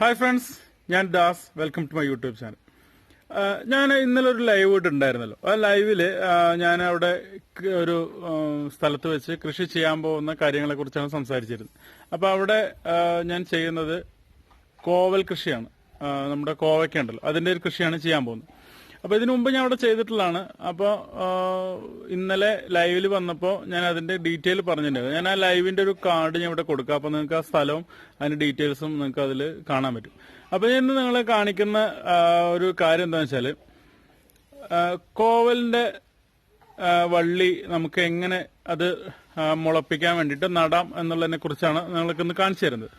Hi friends ഞാൻ Das. Welcome to my YouTube channel ഞാൻ ഇന്നലെ ഒരു ലൈവ് ഇട്ടുണ്ടായിരുന്നല്ലോ ആ ലൈവിൽ ഞാൻ അവിടെ ഒരു സ്ഥലത്ത് വെച്ച് കൃഷി ചെയ്യാൻ പോകുന്ന കാര്യങ്ങളെ കുറിച്ചാണ് സംസാരിച്ചിരുന്നത്. അപ്പൊ അവിടെ ഞാൻ ചെയ്യുന്നത് കോവൽ കൃഷിയാണ്. നമ്മുടെ കോവയ്ക്കുണ്ടല്ലോ അതിന്റെ ഒരു കൃഷിയാണ് ചെയ്യാൻ പോകുന്നത്. അപ്പൊ ഇതിനു മുമ്പ് ഞാൻ അവിടെ ചെയ്തിട്ടുള്ളതാണ്. അപ്പൊ ഇന്നലെ ലൈവിൽ വന്നപ്പോൾ ഞാൻ അതിന്റെ ഡീറ്റെയിൽ പറഞ്ഞിട്ടുണ്ടായിരുന്നു ഞാൻ ആ ലൈവിന്റെ ഒരു കാർഡ് ഞാൻ ഇവിടെ കൊടുക്കാം. അപ്പൊ നിങ്ങൾക്ക് ആ സ്ഥലവും അതിന്റെ ഡീറ്റെയിൽസും നിങ്ങൾക്ക് അതിൽ കാണാൻ പറ്റും. അപ്പൊ ഇന്ന് നിങ്ങളെ കാണിക്കുന്ന ഒരു കാര്യം എന്താണെന്ന് വെച്ചാൽ ആ, കോവലിന്റെ വള്ളി നമുക്ക് എങ്ങനെ അത് മുളപ്പിക്കാൻ വേണ്ടിയിട്ട് നടാം എന്നുള്ളതിനെ കുറിച്ചാണ് നിങ്ങൾക്ക് ഇന്ന് കാണിച്ചു തരുന്നത്.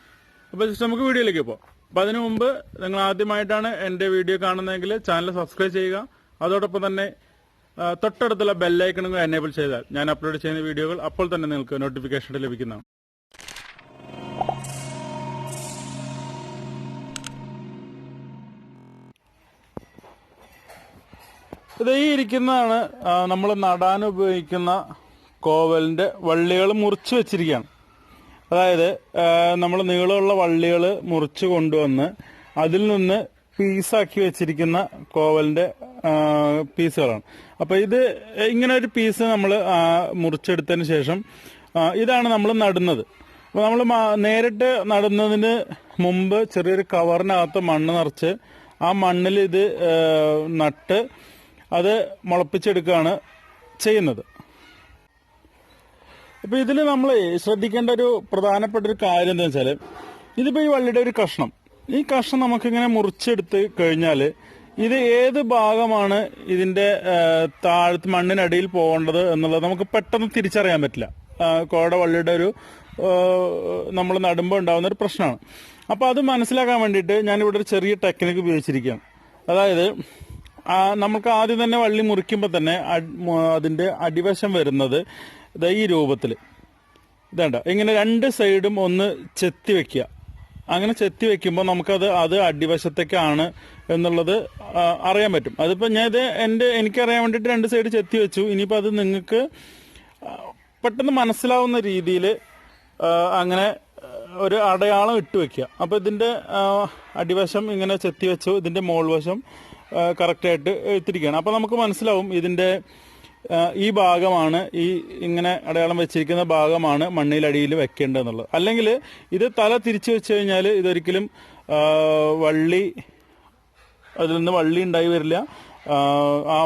അപ്പൊ ജസ്റ്റ് നമുക്ക് വീഡിയോയിലേക്ക് പോകാം അപ്പൊ അതിനു മുമ്പ് നിങ്ങൾ ആദ്യമായിട്ടാണ് എന്റെ വീഡിയോ കാണുന്നതെങ്കിൽ ചാനൽ സബ്സ്ക്രൈബ് ചെയ്യുക. അതോടൊപ്പം തന്നെ തൊട്ടടുത്തുള്ള ബെല്ലൈക്കണുകൾ എനേബിൾ ചെയ്താൽ ഞാൻ അപ്ലോഡ് ചെയ്യുന്ന വീഡിയോകൾ അപ്പോൾ തന്നെ നിങ്ങൾക്ക് നോട്ടിഫിക്കേഷൻ ലഭിക്കുന്നതാണ്. ഇത് ഈ ഇരിക്കുന്നതാണ് നമ്മൾ നടാൻ ഉപയോഗിക്കുന്ന കോവലിന്റെ വള്ളികൾ മുറിച്ച് വെച്ചിരിക്കുകയാണ്. അതായത് നമ്മൾ നീളമുള്ള വള്ളികൾ മുറിച്ച് കൊണ്ടുവന്ന് അതിൽ നിന്ന് പീസാക്കി വെച്ചിരിക്കുന്ന കോവലിന്റെ പീസുകളാണ്. അപ്പൊ ഇത് ഇങ്ങനെ ഒരു പീസ് നമ്മൾ മുറിച്ചെടുത്തതിന് ശേഷം ഇതാണ് നമ്മൾ നടുന്നത്. അപ്പൊ നമ്മൾ നേരിട്ട് നടുന്നതിന് മുമ്പ് ചെറിയൊരു കവറിനകത്ത് മണ്ണ് നിറച്ച് ആ മണ്ണിൽ ഇത് നട്ട് അത് മുളപ്പിച്ചെടുക്കുകയാണ് ചെയ്യുന്നത്. അപ്പൊ ഇതിൽ നമ്മൾ ശ്രദ്ധിക്കേണ്ട ഒരു പ്രധാനപ്പെട്ട ഒരു കാര്യം എന്താ വെച്ചാൽ ഇതിപ്പോ ഈ വള്ളിയുടെ ഒരു കഷ്ണം. ഈ കഷ്ണം നമുക്കിങ്ങനെ മുറിച്ചെടുത്ത് കഴിഞ്ഞാൽ ഇത് ഏത് ഭാഗമാണ് ഇതിന്റെ താഴത്ത് മണ്ണിനടിയിൽ പോകേണ്ടത് എന്നുള്ളത് നമുക്ക് പെട്ടെന്ന് തിരിച്ചറിയാൻ പറ്റില്ല. കോട വള്ളിയുടെ ഒരു നമ്മൾ നടുമ്പോൾ ഉണ്ടാകുന്ന ഒരു പ്രശ്നമാണ്. അപ്പൊ അത് മനസ്സിലാക്കാൻ വേണ്ടിയിട്ട് ഇവിടെ ഒരു ചെറിയ ടെക്നിക്ക് ഉപയോഗിച്ചിരിക്കുകയാണ്. അതായത് നമുക്ക് ആദ്യം തന്നെ വള്ളി മുറിക്കുമ്പോൾ തന്നെ അതിന്റെ അടിവശം വരുന്നത് ദാ ഈ രൂപത്തിൽ ഇതേണ്ട. ഇങ്ങനെ രണ്ട് സൈഡും ഒന്ന് ചെത്തി വെക്കുക. അങ്ങനെ ചെത്തി വെക്കുമ്പോൾ നമുക്കത് അത് അടിവശത്തേക്കാണ് എന്നുള്ളത് അറിയാൻ പറ്റും. അതിപ്പോൾ ഞാൻ ഇത് എന്റെ എനിക്കറിയാൻ വേണ്ടിയിട്ട് രണ്ട് സൈഡ് ചെത്തി വെച്ചു. ഇനിയിപ്പോൾ അത് നിങ്ങൾക്ക് പെട്ടെന്ന് മനസ്സിലാവുന്ന രീതിയിൽ അങ്ങനെ ഒരു അടയാളം ഇട്ട് വെക്കുക. അപ്പോൾ ഇതിന്റെ അടിവശം ഇങ്ങനെ ചെത്തി വെച്ചു. ഇതിന്റെ മോൾ വശം കറക്റ്റായിട്ട് എത്തിരിക്കുകയാണ് അപ്പോൾ നമുക്ക് മനസ്സിലാവും ഇതിന്റെ ആ, ഈ ഭാഗമാണ് ഈ ഇങ്ങനെ അടയാളം വെച്ചിരിക്കുന്ന ഭാഗമാണ് മണ്ണിലടിയിൽ വെക്കേണ്ടതെന്നുള്ളത്. അല്ലെങ്കിൽ ഇത് തല തിരിച്ചു വെച്ച് കഴിഞ്ഞാൽ ഇതൊരിക്കലും വള്ളി അതിൽ നിന്ന് വള്ളി ഉണ്ടായി വരില്ല. ആ,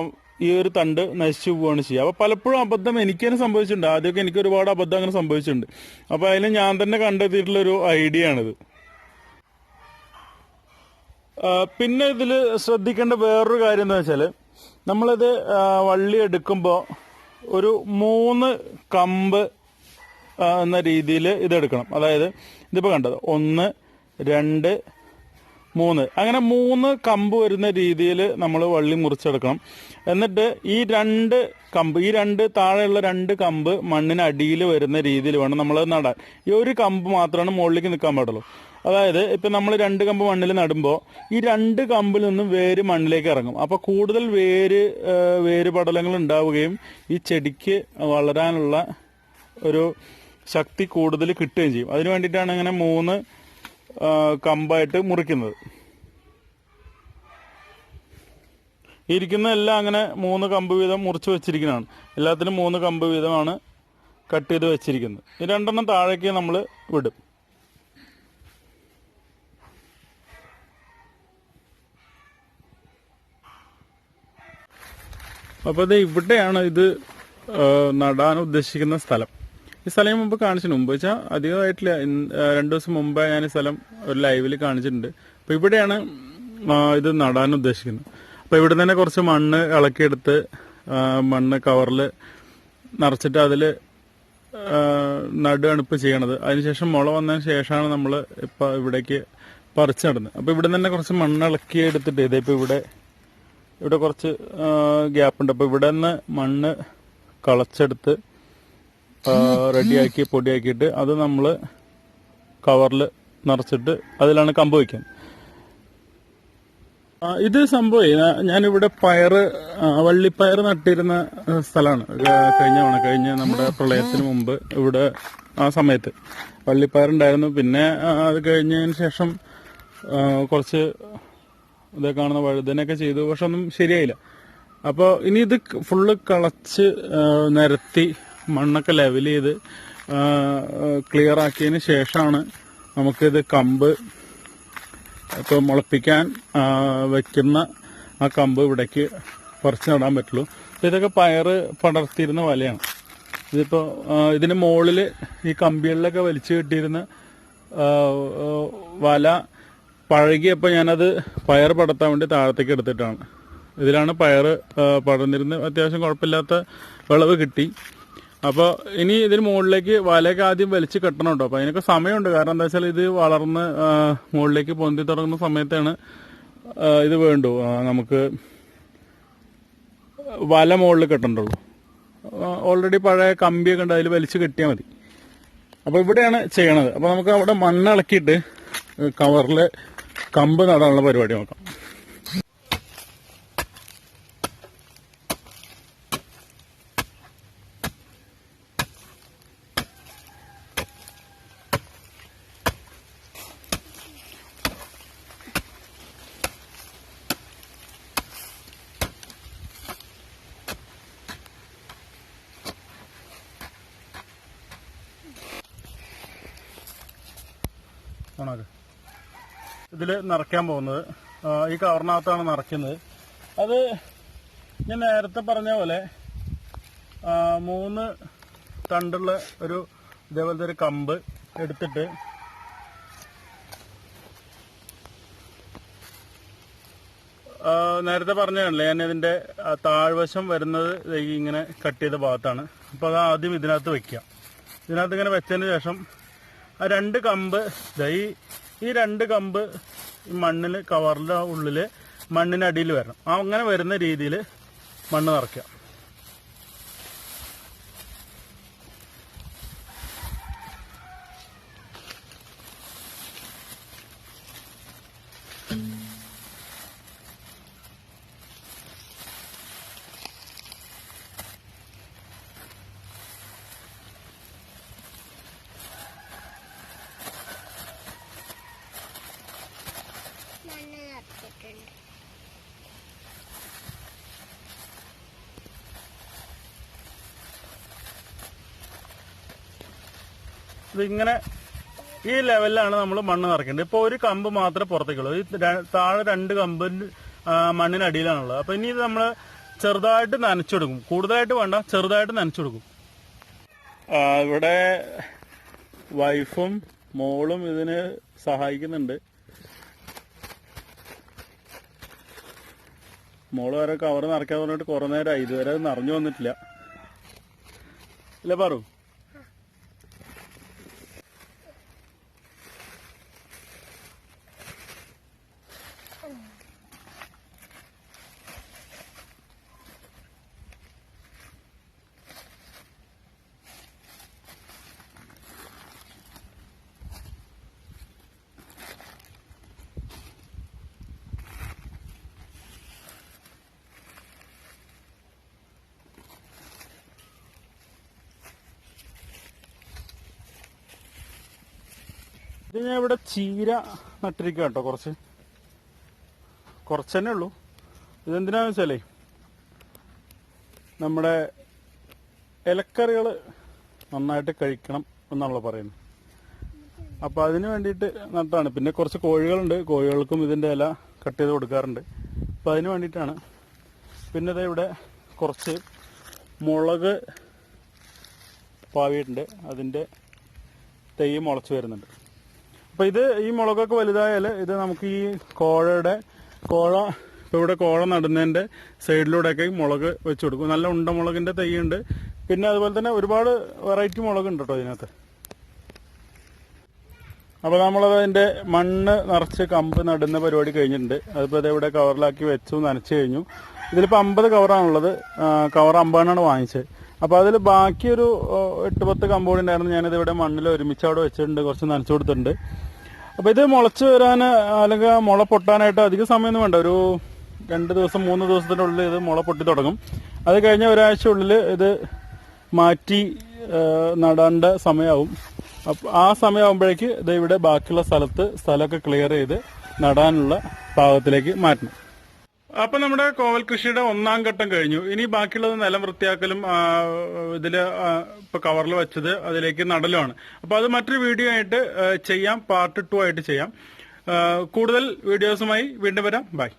ഈ ഒരു തണ്ട് നശിച്ചു പോവുകയാണ് ചെയ്യുക. അപ്പോൾ പലപ്പോഴും അബദ്ധം എനിക്ക് തന്നെ സംഭവിച്ചിട്ടുണ്ട്. ആദ്യമൊക്കെ എനിക്ക് ഒരുപാട് അബദ്ധം അങ്ങനെ സംഭവിച്ചിട്ടുണ്ട്. അപ്പോൾ അതിൽ ഞാൻ തന്നെ കണ്ടെത്തിയിട്ടുള്ള ഒരു ഐഡിയ ആണിത്. പിന്നെ ഇതിൽ ശ്രദ്ധിക്കേണ്ട വേറൊരു കാര്യം എന്താ വെച്ചാൽ നമ്മളിത് വള്ളി എടുക്കുമ്പോൾ ഒരു മൂന്ന് കമ്പ് എന്ന രീതിയിൽ ഇത് എടുക്കണം അതായത് ഇതിപ്പോൾ കണ്ടത് ഒന്ന് രണ്ട് മൂന്ന്. അങ്ങനെ മൂന്ന് കമ്പ് വരുന്ന രീതിയിൽ നമ്മൾ വള്ളി മുറിച്ചെടുക്കണം. എന്നിട്ട് ഈ രണ്ട് കമ്പ് ഈ രണ്ട് താഴെയുള്ള രണ്ട് കമ്പ് മണ്ണിന് അടിയിൽ വരുന്ന രീതിയിൽ വേണം നമ്മൾ നടാൻ. ഈ ഒരു കമ്പ് മാത്രമാണ് മുകളിലേക്ക് നിൽക്കാൻ പാടുള്ളൂ. അതായത് ഇപ്പൊ നമ്മൾ രണ്ട് കമ്പ് മണ്ണിൽ നടുമ്പോൾ ഈ രണ്ട് കമ്പിൽ നിന്നും വേര് മണ്ണിലേക്ക് ഇറങ്ങും. അപ്പൊ കൂടുതൽ വേര് വേര് പടലങ്ങൾ ഉണ്ടാവുകയും ഈ ചെടിക്ക് വളരാനുള്ള ഒരു ശക്തി കൂടുതൽ കിട്ടുകയും ചെയ്യും. അതിനു വേണ്ടിയിട്ടാണ് ഇങ്ങനെ മൂന്ന് കമ്പായിട്ട് മുറിക്കുന്നത്. ഇരിക്കുന്ന എല്ലാം അങ്ങനെ മൂന്ന് കമ്പ് വീതം മുറിച്ച് വെച്ചിരിക്കുന്നതാണ്. എല്ലാത്തിനും മൂന്ന് കമ്പ് വീതമാണ് കട്ട് ചെയ്ത് വെച്ചിരിക്കുന്നത്. ഈ രണ്ടെണ്ണം താഴേക്ക് നമ്മൾ വിടും. അപ്പൊ അത് ഇവിടെയാണ് ഇത് നടാൻ ഉദ്ദേശിക്കുന്ന സ്ഥലം. ഈ സ്ഥലം മുമ്പ് കാണിച്ചിട്ടുണ്ട്. മുമ്പ് വെച്ചാൽ അധികമായിട്ടില്ല. രണ്ടു ദിവസം മുമ്പ് ഞാൻ ഈ സ്ഥലം ഒരു ലൈവിൽ കാണിച്ചിട്ടുണ്ട്. അപ്പോൾ ഇവിടെയാണ് ഇത് നടാൻ ഉദ്ദേശിക്കുന്നത്. അപ്പോൾ ഇവിടെ തന്നെ കുറച്ച് മണ്ണ് ഇളക്കിയെടുത്ത് മണ്ണ് കവറിൽ നിറച്ചിട്ട് അതിൽ നടുകണിപ്പ് ചെയ്യണത്. അതിനുശേഷം മുള വന്നതിന് ശേഷമാണ് നമ്മൾ ഇപ്പം ഇവിടേക്ക് പറിച്ചു നടുന്നത്. അപ്പോൾ ഇവിടെ തന്നെ കുറച്ച് മണ്ണ് ഇളക്കി എടുത്തിട്ട് ഇതിപ്പോ ഇവിടെ ഇവിടെ കുറച്ച് ഗ്യാപ്പ് ഉണ്ട് അപ്പൊ ഇവിടെ നിന്ന് മണ്ണ് കളച്ചെടുത്ത് റെഡിയാക്കി പൊടിയാക്കിയിട്ട് അത് നമ്മൾ കവറിൽ നിറച്ചിട്ട് അതിലാണ് കമ്പ് വയ്ക്കുന്നത് ഇത് സംഭവം ഞാനിവിടെ പയറ് വള്ളിപ്പയർ നട്ടിരുന്ന സ്ഥലമാണ് കഴിഞ്ഞ കഴിഞ്ഞ നമ്മുടെ പ്രളയത്തിന് മുമ്പ് ഇവിടെ ആ സമയത്ത്. വള്ളിപ്പയറുണ്ടായിരുന്നു പിന്നെ അത് കഴിഞ്ഞതിന് ശേഷം കുറച്ച് ഇതേ കാണുന്ന വഴുതനൊക്കെ ചെയ്തു പക്ഷെ ഒന്നും ശരിയായില്ല. അപ്പോൾ ഇനി ഇത് ഫുള്ള് കളച്ച് നിരത്തി മണ്ണൊക്കെ ലെവൽ ചെയ്ത് ക്ലിയർ ആക്കിയതിന് ശേഷമാണ് നമുക്കിത് കമ്പ് ഇപ്പോൾ മുളപ്പിക്കാൻ വെക്കുന്ന ആ കമ്പ് ഇവിടേക്ക് പറിച്ച് നടാൻ പറ്റുള്ളൂ. അപ്പോൾ ഇതൊക്കെ പയറ് പടർത്തിയിരുന്ന വലയാണ്. ഇതിപ്പോൾ ഇതിന് മുകളിൽ ഈ കമ്പികളിലൊക്കെ വലിച്ചു കെട്ടിയിരുന്ന വല പഴകിയപ്പോൾ ഞാനത് പയർ പടത്താൻ വേണ്ടി താഴത്തേക്ക് എടുത്തിട്ടാണ്. ഇതിലാണ് പയർ പടർന്നിരുന്ന് അത്യാവശ്യം കുഴപ്പമില്ലാത്ത വിളവ് കിട്ടി. അപ്പോൾ ഇനി ഇതിന് മുകളിലേക്ക് വലയൊക്കെ ആദ്യം വലിച്ച് കെട്ടണം കേട്ടോ അപ്പോൾ അതിനൊക്കെ സമയമുണ്ട്. കാരണം എന്താ വെച്ചാൽ ഇത് വളർന്ന് മുകളിലേക്ക് പൊന്തി തുടങ്ങുന്ന സമയത്താണ് ഇത് വേണ്ടു. നമുക്ക് വല മുകളിൽ കെട്ടണ്ടുള്ളൂ ഓൾറെഡി പഴയ കമ്പിയൊക്കെ ഉണ്ട്. അതിൽ വലിച്ച് കെട്ടിയാൽ മതി. അപ്പോൾ ഇവിടെയാണ് ചെയ്യണത്. അപ്പോൾ നമുക്ക് അവിടെ മണ്ണിളക്കിയിട്ട് കവറിൽ കമ്പ് നടാനുള്ള പരിപാടി നോക്കാം. ഉണക്ക് ഇതിൽ നിറയ്ക്കാൻ പോകുന്നത്. ഈ കവറിനകത്താണ് നിറയ്ക്കുന്നത്. അത് ഞാൻ നേരത്തെ പറഞ്ഞ പോലെ മൂന്ന് തണ്ടുള്ള ഒരു ഇതേപോലത്തെ ഒരു കമ്പ് എടുത്തിട്ട് നേരത്തെ പറഞ്ഞതല്ലേ ഞാൻ ഇതിന്റെ താഴ്വശം വരുന്നത് ഇങ്ങനെ കട്ട് ചെയ്ത ഭാഗത്താണ്. അപ്പോൾ അത് ആദ്യം ഇതിനകത്ത് വെക്കുക. ഇതിനകത്ത് ഇങ്ങനെ വെച്ചതിന് ശേഷം ആ രണ്ട് കമ്പ് ഈ ഈ രണ്ട് കമ്പ് ഈ മണ്ണിന് കവറിന്റെ ഉള്ളിൽ മണ്ണിനടിയിൽ വരണം. അങ്ങനെ വരുന്ന രീതിയിൽ മണ്ണ് നിറയ്ക്കുക മണ്ണ് നിറച്ചിട്ടുണ്ട് ഇതിങ്ങനെ ഈ ലെവലിലാണ് നമ്മൾ മണ്ണ് നിറയ്ക്കുന്നത് ഇപ്പോൾ ഒരു കമ്പ് മാത്രമേ പുറത്തേക്കുള്ളൂ. താഴെ രണ്ട് കമ്പ് മണ്ണിനടിയിലാണുള്ളത്. അപ്പൊ ഇനി ഇത് നമ്മൾ ചെറുതായിട്ട് നനച്ചെടുക്കും. കൂടുതലായിട്ട് വേണ്ട ചെറുതായിട്ട് നനച്ചെടുക്കും. ഇവിടെ വൈഫും മോളും ഇതിന് സഹായിക്കുന്നുണ്ട്. മോൾ വരെ കവർ നിറയ്ക്കാൻ പറഞ്ഞിട്ട് കുറെ നേരമായി ഇതുവരെ നിറഞ്ഞു വന്നിട്ടില്ല. ഇല്ല പറു ഇത് ഞാൻ ഇവിടെ ചീര നട്ടിരിക്കുക കേട്ടോ കുറച്ച്. കുറച്ച് തന്നെ ഉള്ളൂ. ഇതെന്തിനാന്ന് വെച്ചാലേ നമ്മുടെ ഇലക്കറികൾ നന്നായിട്ട് കഴിക്കണം എന്നാണല്ലോ പറയുന്നത്. അപ്പോൾ അതിന് വേണ്ടിയിട്ട് നട്ടാണ്. പിന്നെ കുറച്ച് കോഴികളുണ്ട്. കോഴികൾക്കും ഇതിന്റെ ഇല കട്ട് ചെയ്ത് കൊടുക്കാറുണ്ട്. അപ്പോൾ അതിന് വേണ്ടിയിട്ടാണ്. പിന്നെ ദേ ഇവിടെ കുറച്ച് മുളക് പാവിയിട്ടുണ്ട്. അതിന്റെ തൈ മുളച്ച് വരുന്നുണ്ട്. അപ്പൊ ഇത് ഈ മുളകൊക്കെ വലുതായാൽ ഇത് നമുക്ക് ഈ കോഴയുടെ കോഴ ഇപ്പൊ ഇവിടെ കോഴ നടുന്നതിന്റെ സൈഡിലൂടെയൊക്കെ മുളക് വെച്ചു കൊടുക്കും. നല്ല ഉണ്ടമുളകിന്റെ തൈ ഉണ്ട് പിന്നെ അതുപോലെ തന്നെ ഒരുപാട് വെറൈറ്റി മുളക് ഉണ്ട് കേട്ടോ ഇതിനകത്ത്. അപ്പൊ നമ്മളത് അതിന്റെ മണ്ണ് നിറച്ച് കമ്പ് നടുന്ന പരിപാടി കഴിഞ്ഞിട്ടുണ്ട്. അതിപ്പോ ഇത് ഇവിടെ കവറിലാക്കി വെച്ചു നനച്ചു കഴിഞ്ഞു. ഇതിലിപ്പോ അമ്പത് കവറാണുള്ളത്. കവർ അമ്പതെണ്ണാണ് വാങ്ങിച്ചത്. അപ്പൊ അതിൽ ബാക്കി ഒരു എട്ട് പത്ത് കമ്പ് ഉണ്ടായിരുന്നു. ഞാനിത് ഇവിടെ മണ്ണിൽ ഒരുമിച്ച് അവിടെ വെച്ചിട്ടുണ്ട്. കുറച്ച് നനച്ചു കൊടുത്തിട്ടുണ്ട്. അപ്പൊ ഇത് മുളച്ച് വരാൻ അല്ലെങ്കിൽ മുള പൊട്ടാനായിട്ട് അധിക സമയമൊന്നും വേണ്ട. ഒരു രണ്ട് ദിവസം മൂന്ന് ദിവസത്തിന്റെ ഉള്ളിൽ ഇത് മുള പൊട്ടി തുടങ്ങും. അത് കഴിഞ്ഞ ഒരാഴ്ച ഉള്ളിൽ ഇത് മാറ്റി നടേണ്ട സമയമാവും. അപ്പൊ ആ സമയമാകുമ്പോഴേക്ക് ഇത് ഇവിടെ ബാക്കിയുള്ള സ്ഥലത്ത് സ്ഥലമൊക്കെ ക്ലിയർ ചെയ്ത് നടാനുള്ള പാകത്തിലേക്ക് മാറ്റണം. അപ്പൊ നമ്മുടെ കോവൽ കൃഷിയുടെ ഒന്നാം ഘട്ടം കഴിഞ്ഞു. ഇനി ബാക്കിയുള്ളത് നിലം വൃത്തിയാക്കലും ഇതിൽ ഇപ്പൊ കവറിൽ വെച്ചത് അതിലേക്ക് നടലുമാണ്. അപ്പൊ അത് മറ്റൊരു വീഡിയോ ആയിട്ട് ചെയ്യാം. പാർട്ട് ടു ആയിട്ട് ചെയ്യാം. കൂടുതൽ വീഡിയോസുമായി വീണ്ടും വരാം. ബൈ.